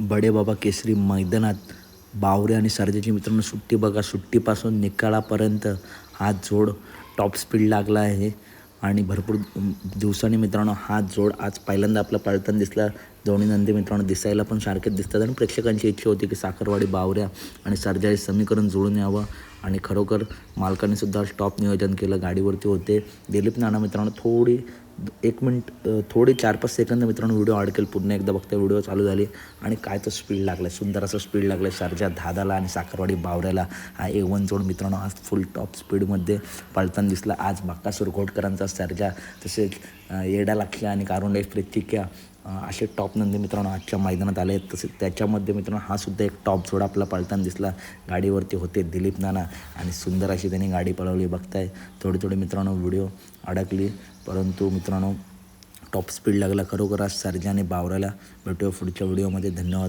बडे बाबा केसरी मैदानात बावरे आणि सरजेची मित्रांनो सुट्टी बघा सुट्टीपासून निकालापर्यंत हा जोड टॉप स्पीड लागला आहे. आणि भरपूर दिवसांनी मित्रांनो हा जोड आज पहिल्यांदा आपला पळताना दिसला. दोन्ही नंदी मित्रांनो दिसायला पण सारखेच दिसतात आणि प्रेक्षकांची इच्छा होती की साखरवाडी बावऱ्या आणि सर्जा हे समीकरण जुळून यावं. आणि खरोखर मालकाने सुद्धा टॉप नियोजन केलं. गाडीवरती होते. दिलीप नाना मित्रांनो थोडी एक मिनिट थोडे चार पाच सेकंद मित्रांनो व्हिडिओ अडकेल पुन्हा एकदा बघता व्हिडिओ चालू झाले. आणि काय तो स्पीड लागला सुंदर असं स्पीड लागलं सर्जा धादाला आणि साखरवाडी बावऱ्याला हा ए वन जोड मित्रांनो आज फुल टॉप स्पीडमध्ये पळताना दिसला. आज बाक्का सुरकोटकरांचा सर्जा तसेच येडा लाखिया आणि कारुंडे प्रतिक्या असे टॉप नंदी मित्रांनो आजच्या मैदानात आले आहेत तसेच त्याच्यामध्ये मित्रांनो हा सुद्धा एक टॉप जोडा आपला पळताना दिसला. गाडीवरती होते दिलीप नाना आणि सुंदर अशी त्यांनी गाडी पळवली. बघताय थोडी थोडी मित्रांनो व्हिडिओ अडकली. परंतु मित्रांनो टॉप स्पीड लागला खरोखर आज सर्जा आणि भेटूया पुढच्या व्हिडिओमध्ये धन्यवाद.